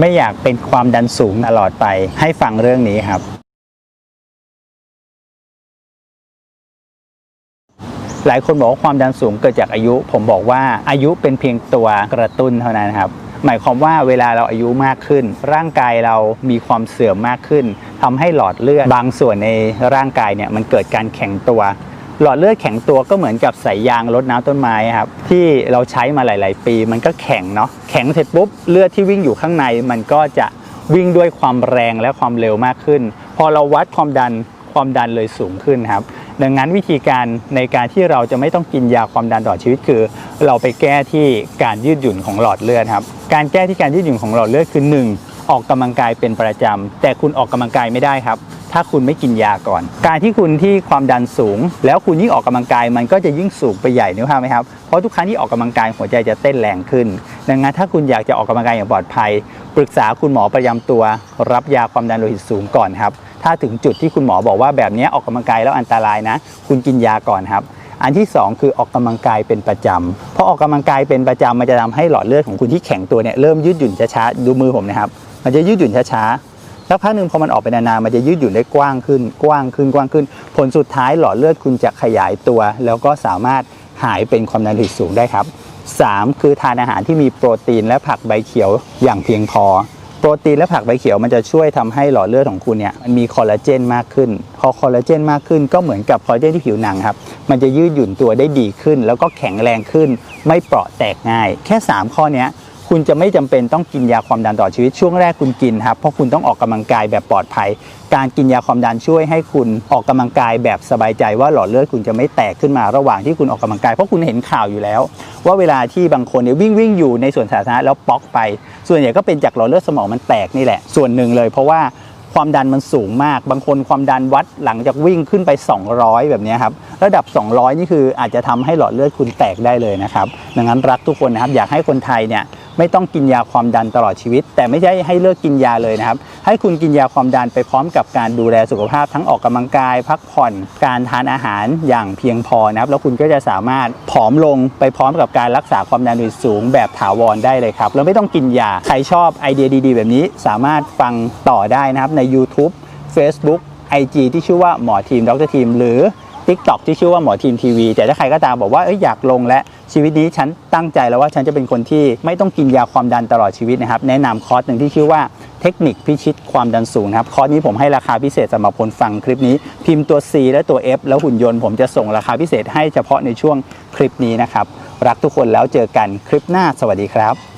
ไม่อยากเป็นความดันสูงตลอดไป ให้ฟังเรื่องนี้ครับ หลายคนบอกว่าความดันสูงเกิดจากอายุ ผมบอกว่าอายุเป็นเพียงตัวกระตุ้นเท่านั้นครับ หมายความว่าเวลาเราอายุมากขึ้น ร่างกายเรามีความเสื่อมมากขึ้นทำให้หลอดเลือดบางส่วนในร่างกายเนี่ยมันเกิดการแข็งตัว หลอดเลือดแข็งตัวก็เหมือนกับสายยางรดน้ำต้นไม้ครับที่เราใช้มาหลาย ๆ ปี มันก็แข็งเนาะแข็งเสร็จปุ๊บเลือดที่วิ่งอยู่ข้างใน มันก็จะวิ่งด้วยความแรงและความเร็วมากขึ้น พอเราวัดความดันความดันเลยสูงขึ้นครับ ดังนั้นวิธีการในการที่เราจะไม่ต้องกินยาความดันตลอดชีวิตคือ เราไปแก้ที่การยืดหยุ่นของหลอดเลือดครับ การแก้ที่การยืดหยุ่นของหลอดเลือดคือ 1. ออกกำลังกายเป็นประจำแต่คุณออกกำลังกายไม่ได้ครับ ถ้าคุณไม่กินยาก่อน การที่คุณที่ความดันสูง แล้วคุณยิ่งออกกำลังกายมันก็จะยิ่งสูงไปใหญ่นึกภาพไหมครับเพราะทุกครั้งที่ออกกำลังกายหัวใจจะเต้นแรงขึ้น ดังนั้นถ้าคุณอยากจะออกกำลังกายอย่างปลอดภัย ปรึกษาคุณหมอประจำตัว รับยาความดันโลหิตสูงก่อนครับถ้าถึงจุดที่คุณหมอบอกว่าแบบนี้ออกกำลังกายแล้วอันตรายนะ คุณกินยาก่อนครับอันที่ 2 คือออกกำลังกายเป็นประจำเพราะออกกำลังกายเป็นประจำมันจะทำให้หลอดเลือดของคุณที่แข็งตัวเนี่ยเริ่มยืดหยุ่นช้าๆดูมือผมนะครับ มันจะยืดหยุ่นช้าๆ สักพักหนึ่งพอมันออกไปนานๆมันจะยืดหยุ่นได้กว้างขึ้น กว้างขึ้นกว้างขึ้น ผลสุดท้ายหลอดเลือดคุณจะขยายตัว แล้วก็สามารถหายเป็นความดันโลหิตสูงได้ครับ 3. คือทานอาหารที่มีโปรตีนและผักใบเขียวอย่างเพียงพอ โปรตีนและผักใบเขียวมันจะช่วยทำให้หลอดเลือดของคุณเนี่ยมีคอลลาเจนมากขึ้น พอคอลลาเจนมากขึ้นก็เหมือนกับคอลลาเจนที่ผิวหนังครับ มันจะยืดหยุ่นตัวได้ดีขึ้น แล้วก็แข็งแรงขึ้น ไม่เปราะแตกง่าย แค่ 3 ข้อเนี้ คุณจะไม่จำเป็นต้องกินยาความดันต่อชีวิตช่วงแรกคุณกินครับเพราะคุณต้องออกกำลังกายแบบปลอดภัย การกินยาความดันช่วยให้คุณออกกำลังกายแบบสบายใจว่าหลอดเลือดคุณจะไม่แตกขึ้นมาระหว่างที่คุณออกกำลังกายเพราะคุณเห็นข่าวอยู่แล้ว ว่าเวลาที่บางคนเนี่ยวิ่งวิ่งอยู่ในสวนสาธารณะแล้วป๊อกไป ส่วนใหญ่ก็เป็นจากหลอดเลือดสมองมันแตกนี่แหละ ส่วนหนึ่งเลย เพราะว่าความดันมันสูงมาก บางคนความดันวัดหลังจากวิ่งขึ้นไป 200 แบบนี้ครับ ระดับ 200 นี่คืออาจจะทำให้หลอดเลือดคุณแตกได้เลยนะครับ ดังนั้นรักทุกคนนะครับ อยากให้คนไทยเนี่ย ไม่ต้องกินยาความดันตลอดชีวิต แต่ไม่ใช่ให้เลิกกินยาเลยนะครับ ให้คุณกินยาความดันไปพร้อมกับการดูแลสุขภาพ ทั้งออกกำลังกาย พักผ่อน การทานอาหารอย่างเพียงพอนะครับ แล้วคุณก็จะสามารถผอมลงไปพร้อมกับการรักษาความดันโลหิตสูงแบบถาวรได้เลยครับ แล้วไม่ต้องกินยา ใครชอบไอเดียดี ๆ แบบนี้สามารถฟังต่อได้นะครับใน YouTube Facebook IG ที่ชื่อว่าหมอทีมดรทีม หรือ TikTok ที่ชื่อว่าหมอทีมทีวีแต่ถ้าใครก็ตามบอกว่าเอ้ยอยากลงและชีวิตนี้ฉันตั้งใจแล้วว่าฉันจะเป็นคนที่ไม่ต้องกินยาความดันตลอดชีวิตนะครับ แนะนำคอร์สหนึ่งที่ชื่อว่าเทคนิคพิชิตความดันสูงนะครับ คอร์สนี้ผมให้ราคาพิเศษสำหรับคนฟังคลิปนี้ พิมพ์ตัว C และตัว F แล้วหุ่นยนต์ผมจะส่งราคาพิเศษให้เฉพาะในช่วงคลิปนี้นะครับ รักทุกคนแล้วเจอกันคลิปหน้าสวัสดีครับ